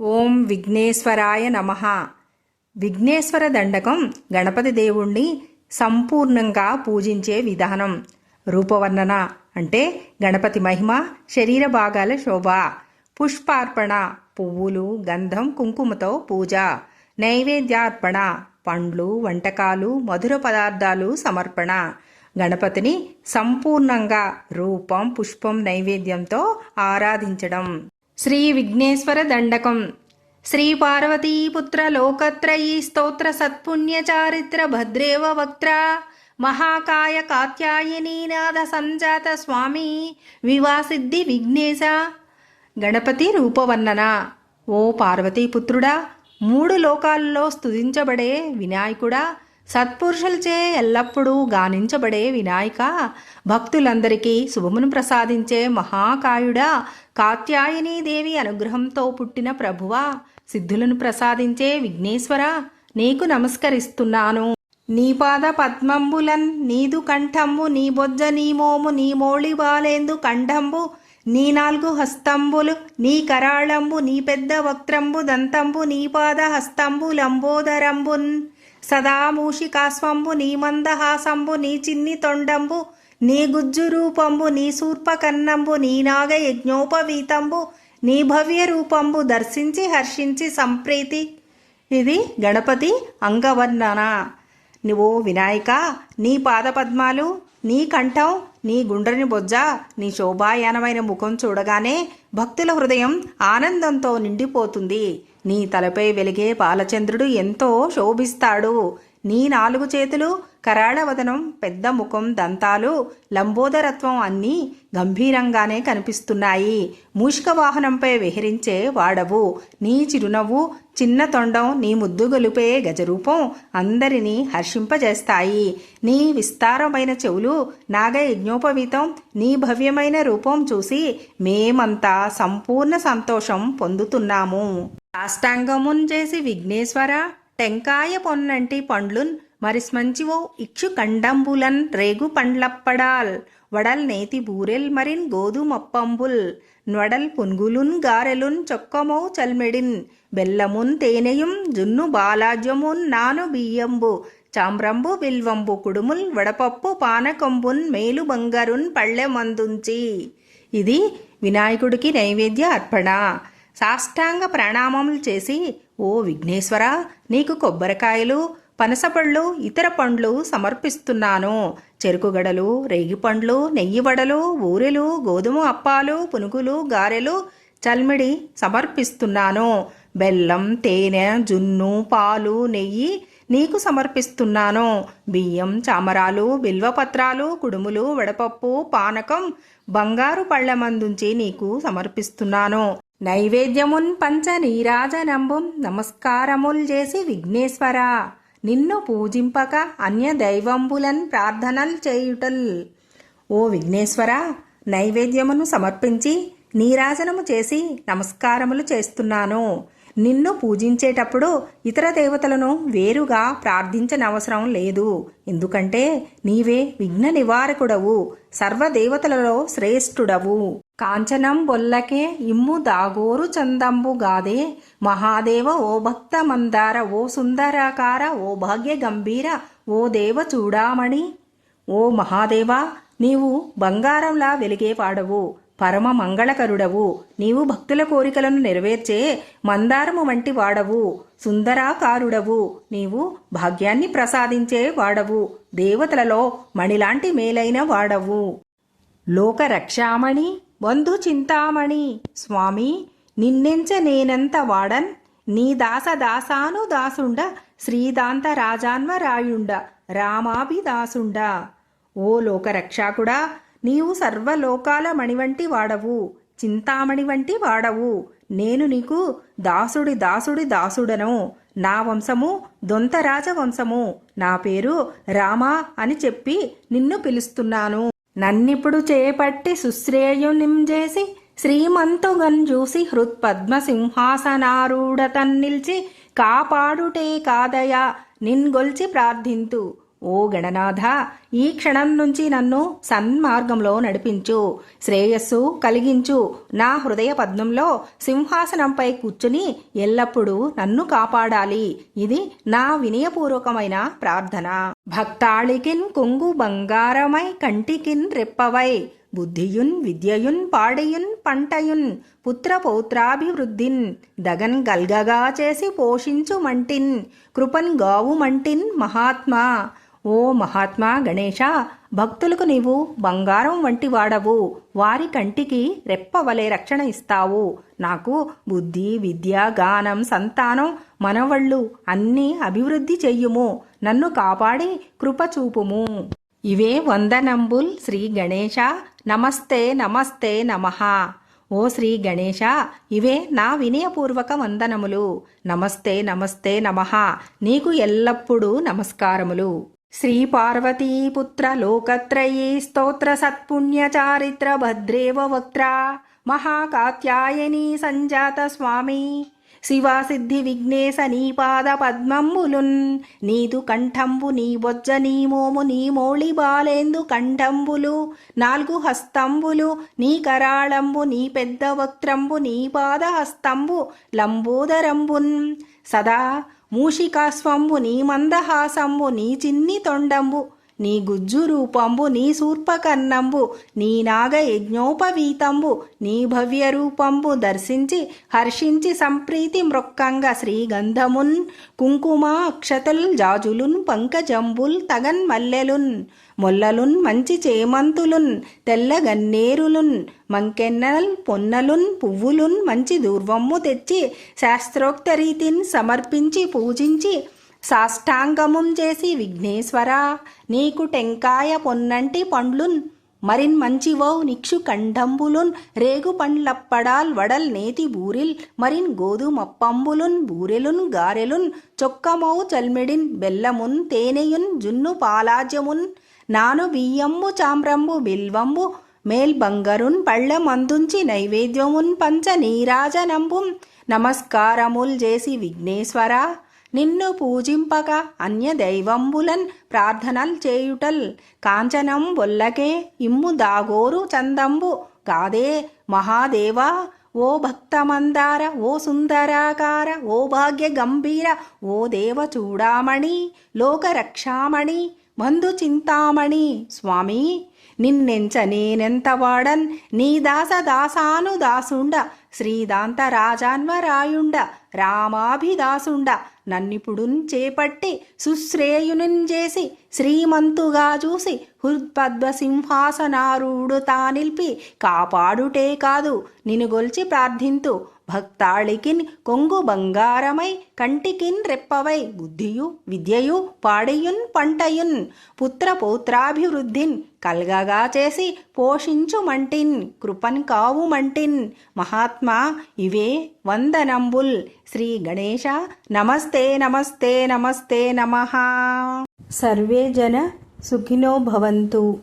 ఓం విఘ్నేశ్వరాయ నమ. విఘ్నేశ్వర దండకం గణపతి దేవుణ్ణి సంపూర్ణంగా పూజించే విధానం. రూపవర్ణన అంటే గణపతి మహిమ శరీర భాగాల శోభ పుష్పార్పణ పువ్వులు గంధం కుంకుమతో పూజ నైవేద్యార్పణ పండ్లు వంటకాలు మధుర పదార్థాలు సమర్పణ. గణపతిని సంపూర్ణంగా రూపం పుష్పం నైవేద్యంతో ఆరాధించడం. శ్రీ విఘ్నేశ్వర దండకం శ్రీ పార్వతీపుత్ర లోకత్రయీ స్తోత్ర సత్పుణ్య చారిత్ర భద్రేవ వక్త్ర మహాకాయ కాత్యాయనీనాథ సంజాత స్వామి వివాసిద్ధి విఘ్నేశ గణపతి రూపవర్ణన ఓ పార్వతీపుత్రుడా మూడు లోకాల్లో స్తుతించబడే వినాయకుడా సత్పురుషులచే ఎల్లప్పుడూ గానించబడే వినాయక భక్తులందరికీ శుభమును ప్రసాదించే మహాకాయుడా కాత్యాయనీ దేవి అనుగ్రహంతో పుట్టిన ప్రభువా సిద్ధులను ప్రసాదించే విఘ్నేశ్వర నీకు నమస్కరిస్తున్నాను. నీ పాద పద్మంబులన్ నీదు కంఠంబు నీ బొజ్జ నీ మోము నీ మోళి బాలేందు కంఠంబు నీ నాలుగు హస్తంబులు నీ కరాళంబు నీ పెద్ద వక్త్రంబు దంతంబు నీ పాద హస్తంబు లంబోదరంబున్. సదా మూషికాస్వంబు నీ మందహాసంబు నీ చిన్ని తొండంబు నీ గుజ్జు రూపంబు నీ సూర్పకన్నంబు నీ నాగ యజ్ఞోపవీతంబు నీ భవ్య రూపంబు దర్శించి హర్షించి సంప్రీతి. ఇది గణపతి అంగవర్ణన. నువ్వు వినాయక నీ పాదపద్మాలు నీ కంఠం నీ గుండ్రని బొజ్జ నీ శోభాయానమైన ముఖం చూడగానే భక్తుల హృదయం ఆనందంతో నిండిపోతుంది. నీ తలపై వెలిగే బాలచంద్రుడు ఎంతో శోభిస్తాడు. నీ నాలుగు చేతులు కరాళవదనం పెద్ద ముఖం దంతాలు లంబోదరత్వం అన్నీ గంభీరంగానే కనిపిస్తున్నాయి. మూషిక వాహనంపై విహరించే వాడవు. నీ చిరునవ్వు చిన్న తొండం నీ ముద్దు గొలిపే గజరూపం అందరినీ హర్షింపజేస్తాయి. నీ విస్తారమైన చెవులు నాగ యజ్ఞోపవీతం నీ భవ్యమైన రూపం చూసి మేమంతా సంపూర్ణ సంతోషం పొందుతున్నాము. సాష్టాంగమున్ చేసి విఘ్నేశ్వర టెంకాయ పొన్నంటి పండ్లున్ మరిస్మంచివో ఇక్షు కండంబులన్ రేగు పండ్లప్పడాల్. వడల్ నేతి బూరెల్ మరిన్ గోధుమప్పంబుల్ నొడల్ పున్గులున్ గారెలున్ చొక్కమౌ చల్మెడిన్. బెల్లమున్ తేనెయుం జున్ను బాలాజ్యమున్ నాను బియ్యంబు. చాంబ్రంబు బిల్వంబు కుడుముల్ వడపప్పు పానకంబున్ మేలు బంగారున్ పళ్ళె మందుంచి. ఇది వినాయకుడికి నైవేద్య అర్పణ. సాష్టాంగ ప్రణామములు చేసి ఓ విఘ్నేశ్వర నీకు కొబ్బరికాయలు పనసపళ్ళు ఇతర పండ్లు సమర్పిస్తున్నాను. చెరుకుగడలు రేగిపండ్లు నెయ్యి వడలు ఊరెలు గోధుమ అప్పాలు పునుగులు గారెలు చల్మిడి సమర్పిస్తున్నాను. బెల్లం తేనె జున్ను పాలు నెయ్యి నీకు సమర్పిస్తున్నాను. బియ్యం చామరాలు బిల్వపత్రాలు కుడుములు వడపప్పు పానకం బంగారు పళ్ళమందుంచి నీకు సమర్పిస్తున్నాను. నైవేద్యమున్ పంచ నీరాజనంబుం నమస్కారముల్ చేసి విఘ్నేశ్వర. నిన్ను పూజింపక అన్య దైవంబులన్ ప్రార్థనలు చేయుటల్. ఓ విఘ్నేశ్వర నైవేద్యమును సమర్పించి నీరాజనము చేసి నమస్కారములు చేస్తున్నాను. నిన్ను పూజించేటప్పుడు ఇతర దేవతలను వేరుగా ప్రార్థించనవసరం లేదు. ఎందుకంటే నీవే విఘ్న నివారకుడవు సర్వదేవతలలో శ్రేష్ఠుడవు. కాంచనం బొల్లకే ఇమ్ము దాగోరు చందంబు గాదే మహాదేవ ఓ భక్త మందార ఓ సుందరాకార ఓ భాగ్య గంభీర ఓ దేవ చూడామణి. ఓ మహాదేవా నీవు బంగారంలా వెలిగేవాడవు. పరమ మంగళకరుడవు. నీవు భక్తుల కోరికలను నెరవేర్చే మందారము వంటి వాడవు. సుందరాకారుడవు. నీవు భాగ్యాన్ని ప్రసాదించే వాడవు. దేవతలలో మణిలాంటి మేలైన వాడవు. లోకరక్షామణి బంధు చింతామణి. స్వామి నిన్నెంచ నేనంత వాడన్. నీ దాస దాసాను దాసుండ శ్రీదాంత రాజాన్వరాయుండ రామాభిదాసుండ. ఓ లోకరక్షాకుడా నీవు సర్వలోకాల మణి వంటి వాడవు చింతామణి వంటి వాడవు. నేను నీకు దాసుడి దాసుడి దాసుడను. నా వంశము దొంతరాజ వంశము నా పేరు రామా అని చెప్పి నిన్ను పిలుస్తున్నాను. నన్నిప్పుడు చేపట్టి సుశ్రేయునింజేసి శ్రీమంతుగన్ చూసి హృత్పద్మ సింహాసనారూఢతన్ కాపాడుటే కాదయా నిన్గొల్చి ప్రార్థింతు. ఓ గణనాథ ఈ క్షణం నుంచి నన్ను సన్మార్గంలో నడిపించు. శ్రేయస్సు కలిగించు. నా హృదయ పద్మంలో సింహాసనంపై కూర్చుని ఎల్లప్పుడూ నన్ను కాపాడాలి. ఇది నా వినయపూర్వకమైన ప్రార్థన. భక్తాళికిన్ కొంగు బంగారమై కంటికిన్ రెప్పవై. బుద్ధియున్ విద్యయున్ పాడియున్ పంటయున్ పుత్ర పౌత్రాభివృద్ధిన్ దగన్ గల్గగా చేసి పోషించు మంటిన్. కృపన్ గావు మంటిన్ మహాత్మా. ఓ మహాత్మా గణేష భక్తులకు నీవు బంగారం వంటి వాడవు. వారి కంటికి రెప్పవలే రక్షణ ఇస్తావు. నాకు బుద్ధి విద్య గానం సంతానం మనవళ్ళు అన్నీ అభివృద్ధి చెయ్యుము. నన్ను కాపాడి కృపచూపుము ఇవే వందనంబుల్ శ్రీ గణేష నమస్తే నమస్తే నమః. ఓ శ్రీ గణేష ఇవే నా వినయపూర్వక వందనములు. నమస్తే నమస్తే నమః. నీకు ఎల్లప్పుడూ నమస్కారములు. శ్రీ పార్వతీపుత్ర లోకత్రయీ స్తోత్ర సత్పుణ్య చారిత్ర భద్రేవ వక్త్ర మహాకాత్యాయని సంజాత స్వామి శివా సిద్ధి విఘ్నేశ నీ పాద పద్మంబులున్ నీదు కంఠంబు నీ బొజ్జ నీ మోము నీ మౌళి బాలేందు కంఠంబులు నాలుగు హస్తంబులు నీ కరాళంబు నీ పెద్ద వక్త్రంబు నీ పాద హస్తంబు లంబోదరంబున్ సదా మూషికాస్వంబు నీ మందహాసంబు నీ చిన్ని తొండంబు. నీ గుజ్జు రూపంబు నీ శూర్పకర్ణంబు నీ నాగ యజ్ఞోపవీతంబు నీ భవ్య రూపంబు దర్శించి హర్షించి సంప్రీతి మృక్కంగా శ్రీగంధమున్ కుంకుమ అక్షతల్ జాజులున్ పంకజంబుల్ తగన్ మల్లెలున్ మొల్లలున్ మంచి చేమంతులున్ తెల్ల గన్నేరులున్ మంకెన్నల్ పొన్నలున్ పువ్వులున్ మంచి దూర్వమ్ము తెచ్చి శాస్త్రోక్త రీతిని సమర్పించి పూజించి సాష్టాంగముం చేసి విఘ్నేశ్వర నీకు టెంకాయ పొన్నంటి పండ్లున్ మరిన్ మంచివౌ నిక్షు కంఠంబులున్ రేగు పండ్లప్పడాల్ వడల్ నేతి బూరిల్ మరిన్ గోధుమప్పంబులున్ బూరెలున్ గారెలున్ చొక్కమౌ చల్మిడిన్ బెల్లమున్ తేనెయున్ జున్ను పాలాజ్యమున్ నాను బియ్యంబు చామ్రంబు బిల్వంబు మేల్ బంగరున్ పళ్ళమందుంచి నైవేద్యమున్ పంచ నీరాజనంబుం నమస్కారముల్ చేసి విఘ్నేశ్వర. నిన్ను పూజింపక అన్య దైవంబులన్ ప్రార్థనల్ చేయుటల్ కాంచనం బొల్లకే ఇమ్ము దాగోరు చందంబు. కాదే మహాదేవా ఓ భక్తమందార ఓ సుందరాకార ఓ భాగ్య గంభీర ఓ దేవ చూడామణి లోకరక్షామణి మందు చింతామణి. స్వామి నిన్నెంచ నేనెంత వాడన్? నీ దాస దాసాను దాసుండ శ్రీదాంత రాజాన్వరాయుండ రామాభిదాసుండ నన్నిపుడున్ చేపట్టి సుశ్రేయునిన్ చేసి శ్రీమంతుగా చూసి హృద్పద్మ సింహాసనారూఢు తానిల్పి కాపాడుటే కాదు నిను గొల్చి ప్రార్థింతు. భక్తాళికిన్ కొంగు బంగారమై కంటికిన్ రెప్పవై బుద్ధియు విద్యయు పాడియున్ పంటయున్. పుత్ర పౌత్రాభివృద్ధిన్ కల్గగా చేసి పోషించు మంటిన్ కృపన్ కావు మంటిన్. మహాత్మా ఇవే వందనంబుల్. శ్రీ గణేశ నమస్తే నమస్తే నమస్తే నమ. సర్వే జన సుఖినో భవంతు.